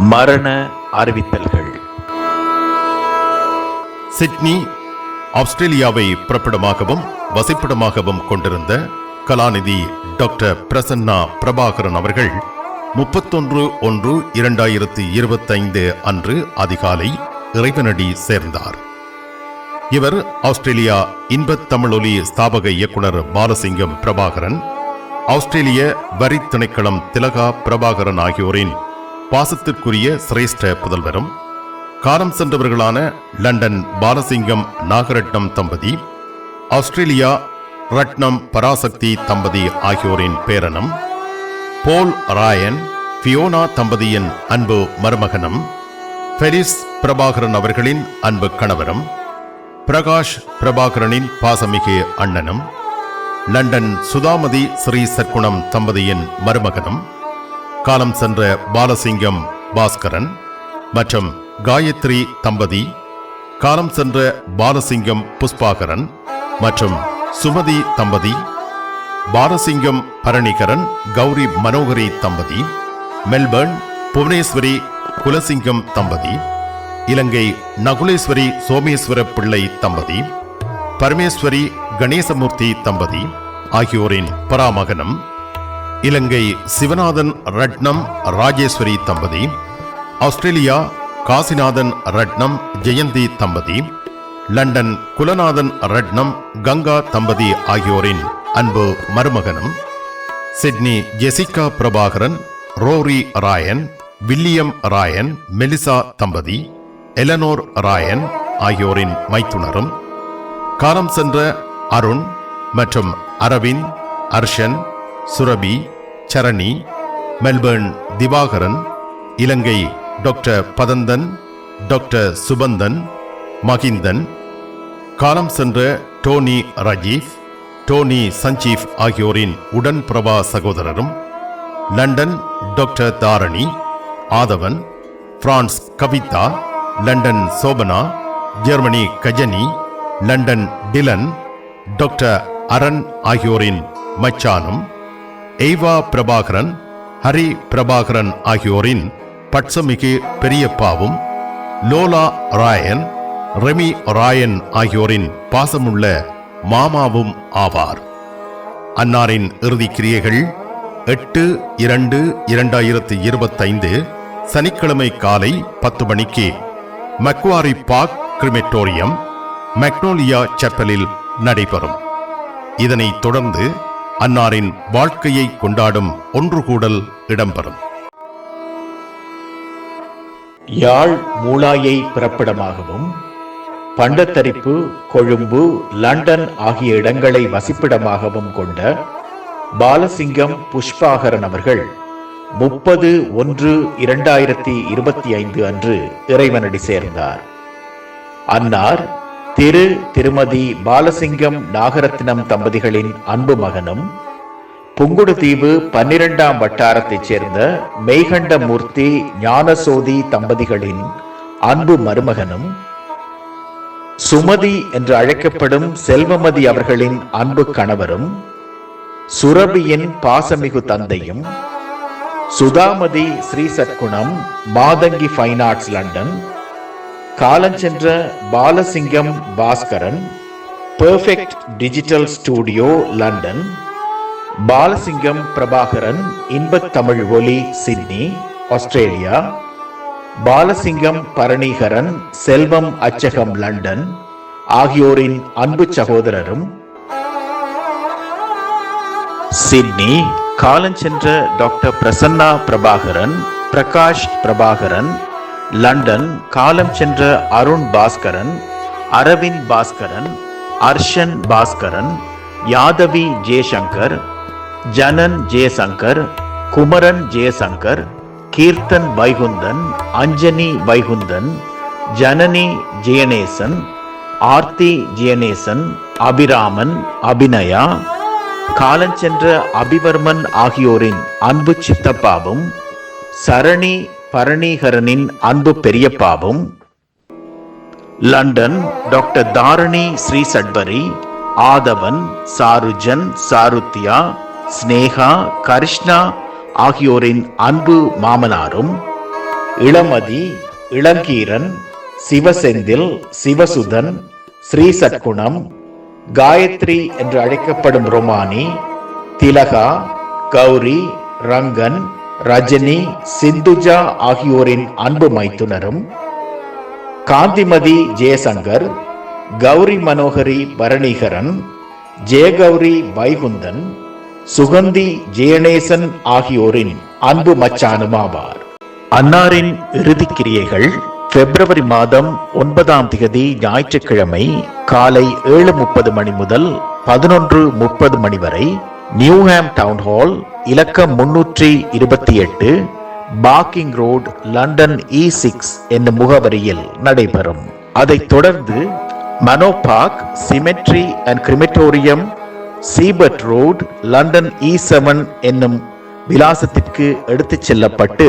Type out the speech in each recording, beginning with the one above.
மரண அறிவித்தல்கள். சிட்னி ஆஸ்திரேலியாவை பிறப்பிடமாகவும் வசிப்பிடமாகவும் கொண்டிருந்த கலாநிதி டாக்டர் பிரசன்னா பிரபாகரன் அவர்கள் முப்பத்தொன்று ஒன்று இரண்டாயிரத்தி இருபத்தைந்து அன்று அதிகாலை இறைவனடி சேர்ந்தார். இவர் ஆஸ்திரேலியா இன்பத் தமிழொலி ஸ்தாபக இயக்குனர் பாலசிங்கம் பிரபாகரன் ஆஸ்திரேலிய வரி திணைக்களம் திலகா பிரபாகரன் ஆகியோரின் பாசத்திற்குரிய சிரேஷ்ட புதல்வரும் காலம் சென்றவர்களான லண்டன் பாலசிங்கம் நாகரட்னம் தம்பதி ஆஸ்திரேலியா ரட்னம் பராசக்தி தம்பதி ஆகியோரின் பேரனும் போல் ராயன் ஃபியோனா தம்பதியின் அன்பு மருமகனும் ஃபெரிஸ் பிரபாகரன் அவர்களின் அன்பு கணவரும் பிரகாஷ் பிரபாகரனின் பாசமிகு அண்ணனும் லண்டன் சுதாமதி ஸ்ரீ சற்குணம் தம்பதியின் மருமகனும் காலம் சென்ற பாலசிங்கம் பாஸ்கரன் மற்றும் காயத்ரி தம்பதி காலம் சென்ற பாலசிங்கம் புஷ்பாகரன் மற்றும் சுமதி தம்பதி பாலசிங்கம் பரணிகரன் கௌரி மனோகரி தம்பதி மெல்பர்ன் புவனேஸ்வரி குலசிங்கம் தம்பதி இலங்கை நகுலேஸ்வரி சோமேஸ்வர பிள்ளை தம்பதி பரமேஸ்வரி கணேசமூர்த்தி தம்பதி ஆகியோரின் பராமகனம் இலங்கை சிவநாதன் ரட்னம் ராஜேஸ்வரி தம்பதி ஆஸ்திரேலியா காசிநாதன் ரட்னம் ஜெயந்தி தம்பதி லண்டன் குலநாதன் ரட்னம் கங்கா தம்பதி ஆகியோரின் அன்பு மருமகனும் Sydney Jessica Prabhakaran Rory Ryan William Ryan Melissa தம்பதி எலனோர் ராயன் ஆகியோரின் மைத்துனரும் காலம் சென்ற அருண் மற்றும் Aravind Arshan Surabhi Sarani Melbourne Divakaran Ilangai doctor Padanthan doctor Subanthan Mahinthan காலம் சென்ற டோனி ரஜீவ் டோனி சஞ்சீவ் ஆகியோரின் உடன் பிரபா சகோதரரும் London doctor Tharani Aathavan France Kavitha London Sobana Germany Gajani London Dylan doctor Aran ஆகியோரின் மச்சானும் எய்வா பிரபாகரன் ஹரி பிரபாகரன் ஆகியோரின் பட்சமிகு பெரியப்பாவும் லோலா ராயன் ரெமி ராயன் ஆகியோரின் பாசமுள்ள மாமாவும் ஆவார். அன்னாரின் இறுதிக் கிரியைகள் எட்டு இரண்டு இரண்டாயிரத்தி இருபத்தைந்து சனிக்கிழமை காலை பத்து மணிக்கு மக்வாரி பார்க் கிரிமெட்டோரியம் மெக்னோலியா செப்பலில் நடைபெறும். இதனைத் தொடர்ந்து அன்னாரின் வாழ்க்கையை கொண்டாடும் ஒன்று கூடல் இடம்பெறும். யாழ் மூளாயை பிறப்பிடமாகவும் பண்டத்தரிப்பு கொழும்பு லண்டன் ஆகிய இடங்களை வசிப்பிடமாகவும் கொண்ட பாலசிங்கம் புஷ்பாகரன் அவர்கள் முப்பது ஒன்று இரண்டாயிரத்தி இருபத்தி ஐந்து அன்று இறைவனடி சேர்ந்தார். அன்னார் திரு திருமதி பாலசிங்கம் நாகரத்னம் தம்பதிகளின் அன்பு மகனும் புங்குடுதீவு பன்னிரெண்டாம் வட்டாரத்தைச் சேர்ந்த மெய்கண்டமூர்த்தி ஞானசோதி தம்பதிகளின் அன்பு மருமகனும் சுமதி என்று அழைக்கப்படும் செல்வமதி அவர்களின் அன்பு கணவரும் சுரபியின் பாசமிகு தந்தையும் Suthamathi Sri Sathgunam Mathangi fine arts London காலஞ்சென்ற Balasingham Baskaran perfect digital studio London Balasingham Prabhakaran Inbath Tamil Oli Sydney Australia. Balasingham Paranikaran Selvam Achchagam London ஆகியோரின் அன்பு சகோதரரும் சிட்னி. காலஞ்சென்ற டாக்டர் பிரசன்னா பிரபாகரன் பிரகாஷ் பிரபாகரன் லண்டன் காலம் சென்ற அருண் பாஸ்கரன் அரவிந்த் பாஸ்கரன் அர்ஷன் பாஸ்கரன் யாதவி ஜெயசங்கர் ஜனன் ஜெயசங்கர் குமரன் ஜெயசங்கர் கீர்த்தன் வைகுந்தன் அஞ்சனி வைகுந்தன் ஜனனி ஜெயநேசன் ஆர்த்தி ஜெயநேசன் அபிராமன் அபிநயா காலஞ்சென்ற அபிவர்மன் ஆகியோரின் அன்பு சித்தப்பாவும் சரணி பரணீகரனின் அன்பு பெரியப்பாவும் London doctor Tharani Sri Sudbury Aathavan Saarujan Saaruthya Sneha Karishna ஆகியோரின் அன்பு மாமனாரும் இளமதி இளங்கீரன் சிவசெந்தில் சிவசுதன் ஸ்ரீ சத்குணம் காயத்ரி என்று அழைக்கப்படும் ரொமானி திலகா கௌரி ரங்கன் ரஜினி சிந்துஜா ஆகியோரின் அன்பு மைத்துனரும் காந்திமதி ஜெயசங்கர் கௌரி மனோகரி பரணீகரன் ஜெயகௌரி வைகுந்தன் சுகந்தி ஜெயநேசன் ஆகியோரின் அன்பு மச்சானுமாவார் அன்னாரின் இறுதிக்கிரியைகள் பிப்ரவரி மாதம் ஒன்பதாம் தேதி ஞாயிற்றுக்கிழமை காலை ஏழு முப்பது மணி முதல் பதினொன்று முப்பது மணி வரை நியூஹாம் டவுன் ஹால் இலக்கம் முன்னூற்றி இருபத்தி எட்டு Barking Road London e E six என்னும் முகவரியில் நடைபெறும். அதைத் தொடர்ந்து Manor Park Cemetery and Crematorium Sebert Road London e E seven என்னும் விலாசத்திற்கு எடுத்துச் செல்லப்பட்டு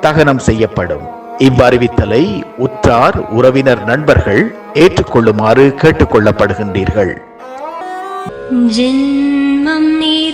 தகனம் செய்யப்படும். இவ்வறிவித்தலை உற்றார் உறவினர் நண்பர்கள் ஏற்றுக்கொள்ளுமாறு கேட்டுக்கொள்ளப்படுகின்றீர்கள்